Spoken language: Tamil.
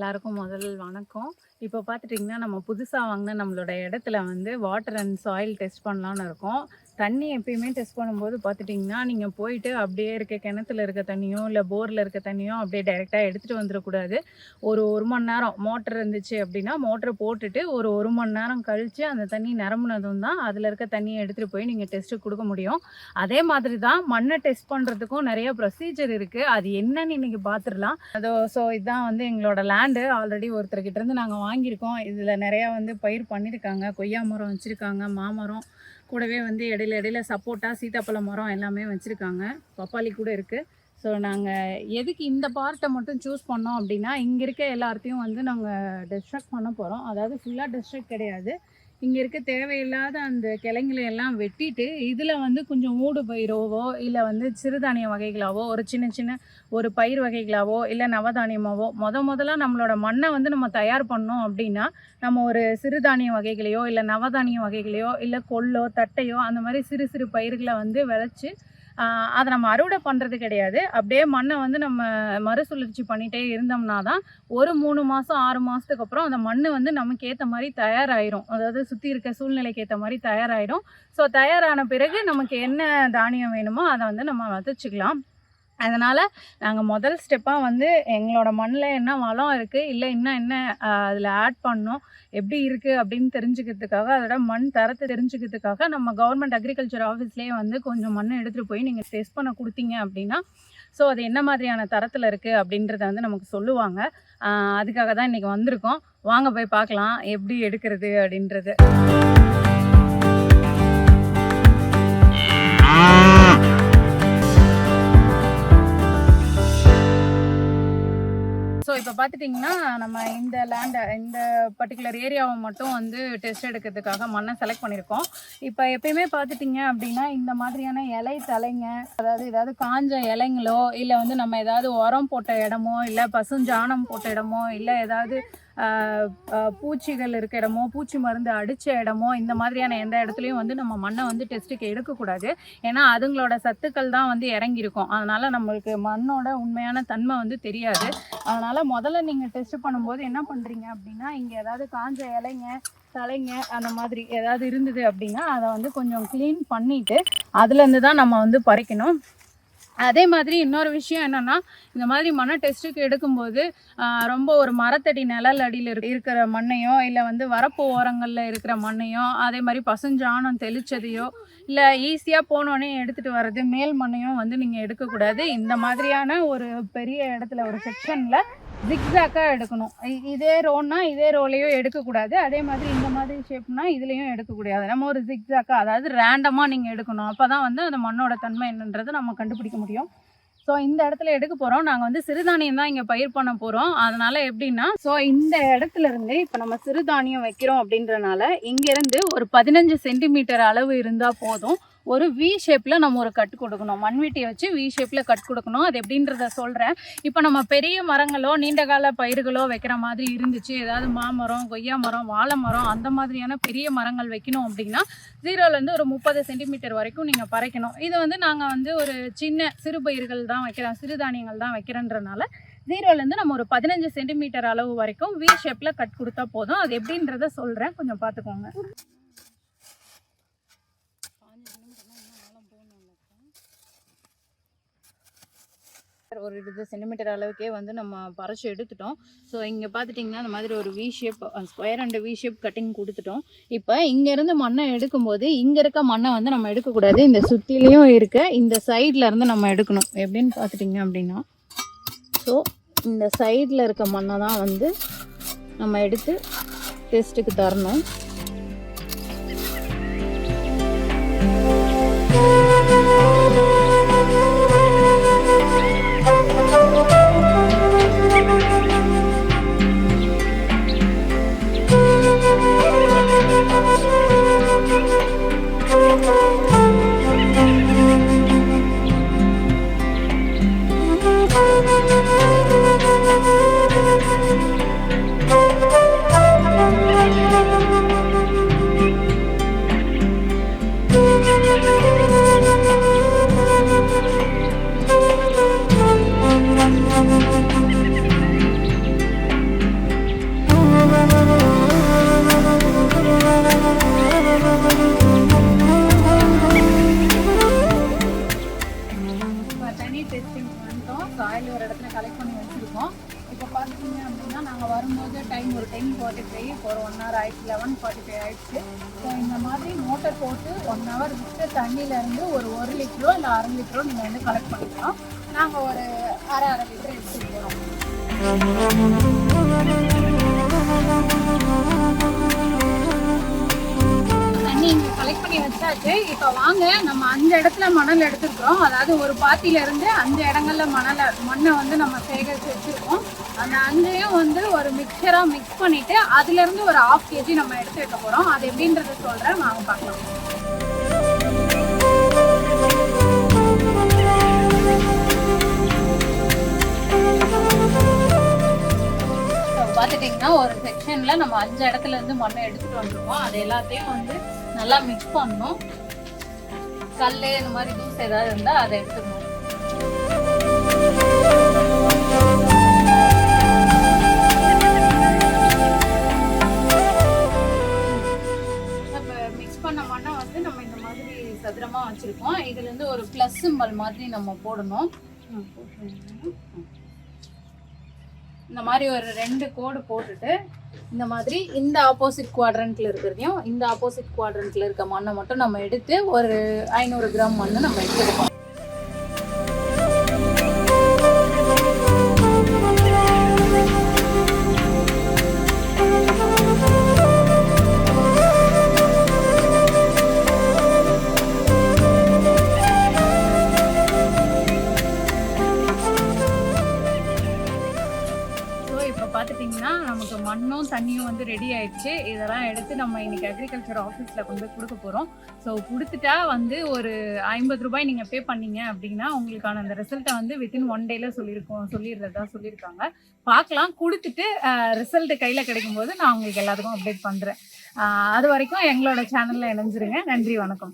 எல்லாருக்கும் முதல் வணக்கம். இப்போ பார்த்துட்டிங்கன்னா நம்ம புதுசாக வாங்கின நம்மளோட இடத்துல வந்து வாட்டர் அண்ட் சாயில் டெஸ்ட் பண்ணலான்னு இருக்கோம். தண்ணி எப்பயுமே டெஸ்ட் பண்ணும்போது பார்த்துட்டிங்கன்னா நீங்கள் போயிட்டு அப்படியே இருக்க கிணத்துல இருக்க தண்ணியோ இல்லை போரில் இருக்க தண்ணியோ அப்படியே டைரெக்டாக எடுத்துகிட்டு வந்துடக்கூடாது. ஒரு ஒரு மணி நேரம் மோட்டர் இருந்துச்சு அப்படின்னா மோட்டரை போட்டுட்டு ஒரு ஒரு மணி நேரம் கழித்து அந்த தண்ணி நிரம்புனதும் தான் அதில் இருக்க தண்ணியை எடுத்துகிட்டு போய் நீங்கள் டெஸ்ட்டு கொடுக்க முடியும். அதே மாதிரி தான் மண்ணை டெஸ்ட் பண்ணுறதுக்கும் நிறைய ப்ரொசீஜர் இருக்குது அது என்னன்னு இன்றைக்கி பார்த்துடலாம். அதோ ஸோ இதுதான் வந்து எங்களோட லேண்டு ஆல்ரெடி ஒருத்தர்கிட்ட இருந்து நாங்கள் வாங்கியிருக்கோம். இதில் நிறையா வந்து பயிர் பண்ணியிருக்காங்க. கொய்யா மரம் வச்சுருக்காங்க மாமரம். கூடவே வந்து இடையில இடையில சப்போட்டா சீத்தாப்பழ மரம் எல்லாமே வச்சுருக்காங்க. பப்பாளி கூட இருக்குது ஸோ நாங்கள் எதுக்கு இந்த பார்ட்டை மட்டும் சூஸ் பண்ணோம் அப்படின்னா இங்கே இருக்க எல்லாத்தையும் வந்து நாங்கள் டிஸ்ட்ரக்ட் பண்ண போகிறோம் அதாவது ஃபுல்லாக டிஸ்ட்ரக்ட் கிடையாது. இங்கே இருக்க தேவையில்லாத அந்த கிளைங்களை எல்லாம் வெட்டிட்டு இதில் வந்து கொஞ்சம் ஊடு பயிரோவோ இல்லை வந்து சிறுதானிய வகைகளாவோ ஒரு சின்ன சின்ன ஒரு பயிர் வகைகளாவோ இல்லை நவதானியமாவோ முத முதல்ல நம்மளோட மண்ணை வந்து நம்ம தயார் பண்ணோம் அப்படின்னா நம்ம ஒரு சிறுதானிய வகைகளையோ இல்லை நவதானிய வகைகளையோ இல்லை கொள்ளோ தட்டையோ அந்த மாதிரி சிறு சிறு பயிர்களை வந்து விளைச்சி அதை நம்ம அறுவடை பண்ணுறது கிடையாது. அப்படியே மண்ணை வந்து நம்ம மறுசுழற்சி பண்ணிகிட்டே இருந்தோம்னா தான் ஒரு மூணு மாதம் ஆறு மாதத்துக்கு அப்புறம் அந்த மண் வந்து நமக்கு ஏற்ற மாதிரி தயாராகிடும் அதாவது சுற்றி இருக்க சூழ்நிலைக்கு ஏற்ற மாதிரி தயாராகிடும் ஸோ தயாரான பிறகு நமக்கு என்ன தானியம் வேணுமோ அதை வந்து நம்ம விதைச்சிக்கலாம். அதனால் நாங்கள் முதல் ஸ்டெப்பாக வந்து எங்களோட மண்ணில் என்ன வளம் இருக்குது இல்லை இன்னும் என்ன அதில் ஆட் பண்ணோம் எப்படி இருக்குது அப்படின்னு தெரிஞ்சுக்கிறதுக்காக அதோட மண் தரத்தை தெரிஞ்சுக்கிறதுக்காக நம்ம கவர்மெண்ட் அக்ரிகல்ச்சர் ஆஃபீஸ்லேயே வந்து கொஞ்சம் மண்ணை எடுத்துகிட்டு போய் நீங்கள் டெஸ்ட் பண்ண கொடுத்தீங்க அப்படின்னா ஸோ அது என்ன மாதிரியான தரத்தில் இருக்குது அப்படின்றத வந்து நமக்கு சொல்லுவாங்க. அதுக்காக தான் இன்றைக்கி வந்திருக்கோம். வாங்க போய் பார்க்கலாம் எப்படி எடுக்கிறது அப்படின்றது. பார்த்துட்டிங்கன்னா நம்ம இந்த லேண்டை இந்த பர்டிகுலர் ஏரியாவை மட்டும் வந்து டெஸ்ட் எடுக்கிறதுக்காக மண்ணை செலக்ட் பண்ணியிருக்கோம் இப்போ எப்பயுமே பார்த்துட்டிங்க அப்படின்னா இந்த மாதிரியான இலை தலைங்க அதாவது ஏதாவது காஞ்ச இலைங்களோ இல்லை வந்து நம்ம ஏதாவது உரம் போட்ட இடமோ இல்லை பசுஞ்சாணம் போட்ட இடமோ இல்லை ஏதாவது பூச்சிகள் இருக்க இடமோ பூச்சி மருந்து அடித்த இடமோ இந்த மாதிரியான எந்த இடத்துலையும் வந்து நம்ம மண்ணை வந்து டெஸ்ட்டுக்கு எடுக்கக்கூடாது. ஏன்னா அதுங்களோட சத்துக்கள் தான் வந்து இறங்கியிருக்கும். அதனால் நம்மளுக்கு மண்ணோட உண்மையான தன்மை வந்து தெரியாது. அதனால் முதல்ல நீங்கள் டெஸ்ட் பண்ணும்போது என்ன பண்ணுறீங்க அப்படின்னா இங்கே ஏதாவது காஞ்ச இலைங்க தலைங்க அந்த மாதிரி ஏதாவது இருந்தது அப்படின்னா அதை வந்து கொஞ்சம் க்ளீன் பண்ணிவிட்டு அதுலேருந்து தான் நம்ம வந்து பறிக்கணும். அதே மாதிரி இன்னொரு விஷயம் என்னென்னா இந்த மாதிரி மன டெஸ்ட்டுக்கு எடுக்கும்போது ரொம்ப ஒரு மரத்தடி நிழல் அடியில் இருக்கிற மண்ணையோ இல்லை வந்து வரப்பு ஓரங்களில் இருக்கிற மண்ணையோ அதே மாதிரி பசுஞ்சாணம் தெளிச்சதையோ இல்லை ஈஸியாக போனோடனே எடுத்துகிட்டு வர்றது மேல் மண்ணையும் வந்து நீங்கள் எடுக்கக்கூடாது. இந்த மாதிரியான ஒரு பெரிய இடத்துல ஒரு செக்ஷனில் ஜிக்ஸாக்காக எடுக்கணும். இ- இதே ரோன்னா இதே ரோலையும் எடுக்கக்கூடாது. அதே மாதிரி இந்த மாதிரி ஷேப்னா இதுலேயும் எடுக்கக்கூடாது. நம்ம ஒரு ஜிக்ஸாக்காக அதாவது ரேண்டமாக நீங்கள் எடுக்கணும். அப்போ தான் வந்து அந்த மண்ணோட தன்மை என்னன்றதை நம்ம கண்டுபிடிக்க முடியும். ஸோ இந்த இடத்துல எடுக்க போகிறோம் நாங்கள் வந்து சிறுதானியம் தான் இங்கே பயிர் பண்ண போகிறோம் அதனால் எப்படின்னா ஸோ இந்த இடத்துல இருந்து இப்போ நம்ம சிறுதானியம் வைக்கிறோம் அப்படின்றனால இங்கேருந்து ஒரு பதினஞ்சு சென்டிமீட்டர் அளவு இருந்தால் போதும். ஒரு வி ஷேப்பில் நம்ம ஒரு கட் கொடுக்கணும். மண்வெட்டியை வச்சு வி ஷேப்பில் கட் கொடுக்கணும். அது எப்படின்றத சொல்கிறேன் இப்போ நம்ம பெரிய மரங்களோ நீண்டகால பயிர்களோ வைக்கிற மாதிரி இருந்துச்சு. ஏதாவது மாமரம் கொய்யா மரம் வாழை மரம் அந்த மாதிரியான பெரிய மரங்கள் வைக்கணும் அப்படின்னா ஜீரோலேருந்து ஒரு முப்பது சென்டிமீட்டர் வரைக்கும் நீங்கள் பறைக்கணும். இது வந்து நாங்கள் வந்து ஒரு சின்ன சிறு பயிர்கள் தான் வைக்கிறோம். சிறுதானியங்கள் தான் வைக்கிறன்றனால ஜீரோலேருந்து நம்ம ஒரு பதினஞ்சு சென்டிமீட்டர் அளவு வரைக்கும் வி ஷேப்பில் கட் கொடுத்தா போதும். அது எப்படின்றத சொல்கிறேன் கொஞ்சம் பார்த்துக்கோங்க. ஒரு இருபது சென்டிமீட்டர் அளவுக்கே வந்து நம்ம பறிச்சு எடுத்துட்டோம். ஸோ இங்கே பார்த்துட்டிங்கன்னா இந்த மாதிரி ஒரு V shape square and V shape cutting கொடுத்துட்டோம். இப்போ இங்கேருந்து மண்ணை எடுக்கும்போது இங்கே இருக்க மண்ணை வந்து நம்ம எடுக்கக்கூடாது. இந்த சுற்றிலையும் இருக்க இந்த சைடில் இருந்து நம்ம எடுக்கணும். எப்படின்னு பார்த்துட்டிங்க அப்படின்னா ஸோ இந்த சைடில் இருக்க மண்ணை தான் வந்து நம்ம எடுத்து டெஸ்ட்டுக்கு தரணும். லெவன் ஃபார்ட்டி ஃபைவ் ஆயிடுச்சு. ஸோ இந்த மாதிரி மோட்டர் போட்டு ஒன் ஹவர் விட்டு தண்ணியிலேருந்து ஒரு ஒரு லிட்டரோ இல்லை அரை லிட்டரோ நீங்கள் வந்து கலெக்ட் பண்ணிக்கலாம். நாங்கள் ஒரு அரை அரை லிட்டர் எடுத்துகிட்டு போகிறோம் தண்ணி இங்கே கலெக்ட் பண்ணி வச்சாச்சு. இப்போ வாங்க நம்ம அஞ்சு இடத்துல மணல் எடுத்துருக்குறோம். அதாவது ஒரு பாத்தியில இருந்து அஞ்சு இடங்கள்ல மணலை மண்ணை வந்து நம்ம சேகரித்து வச்சிருக்கோம். அந்த அஞ்சையும் வந்து ஒரு மிக்சராக மிக்ஸ் பண்ணிட்டு அதுலேருந்து ஒரு ஆஃப் கேஜி நம்ம எடுத்து வைக்க போகிறோம் அது எப்படின்றத சொல்கிறேன் வாங்க பார்க்கலாம். இப்போ பார்த்துட்டிங்கன்னா ஒரு செக்ஷனில் நம்ம அஞ்சு இடத்துல இருந்து மண்ணை எடுத்துகிட்டு வந்துருக்கோம். அது எல்லாத்தையும் வந்து நல்லா மிக்ஸ் பண்ணணும். கல் இந்த மாதிரி ஜூஸ் ஏதாவது இருந்தால் அதை எடுத்துக்கணும். மாதிரி நம்ம போடணும். இந்த மாதிரி ஒரு ரெண்டு கோடு போட்டுட்டு இந்த மாதிரி இந்த ஆப்போசிட் குவாட்ரண்ட்ல இருக்கிறதையும் இந்த ஆப்போசிட் குவாட்ரண்ட்ல இருக்க மண்ணை மட்டும் நம்ம எடுத்து ஒரு ஐநூறு கிராம் மண்ணை நம்ம எடுத்துருக்கோம் மண்ணும் தண்ணியும் வந்து ரெடி ஆயிடுச்சு. இதெல்லாம் எடுத்து நம்ம இன்னைக்கு அக்ரிகல்ச்சர் ஆஃபீஸில் கொண்டு போய் கொடுக்க போகிறோம் ஸோ கொடுத்துட்டா வந்து ஒரு ஐம்பது ரூபாய் நீங்கள் பே பண்ணீங்க அப்படின்னா உங்களுக்கான அந்த ரிசல்ட்டை வந்து வித்தின் ஒன் டேல சொல்லியிருக்கோம் சொல்லிடுறதா சொல்லியிருக்காங்க பார்க்கலாம். கொடுத்துட்டு ரிசல்ட் கையில் கிடைக்கும் போது நான் உங்களுக்கு எல்லாத்துக்கும் அப்டேட் பண்ணுறேன் அது வரைக்கும் எங்களோட சேனலில் இணைஞ்சிருங்க. நன்றி வணக்கம்.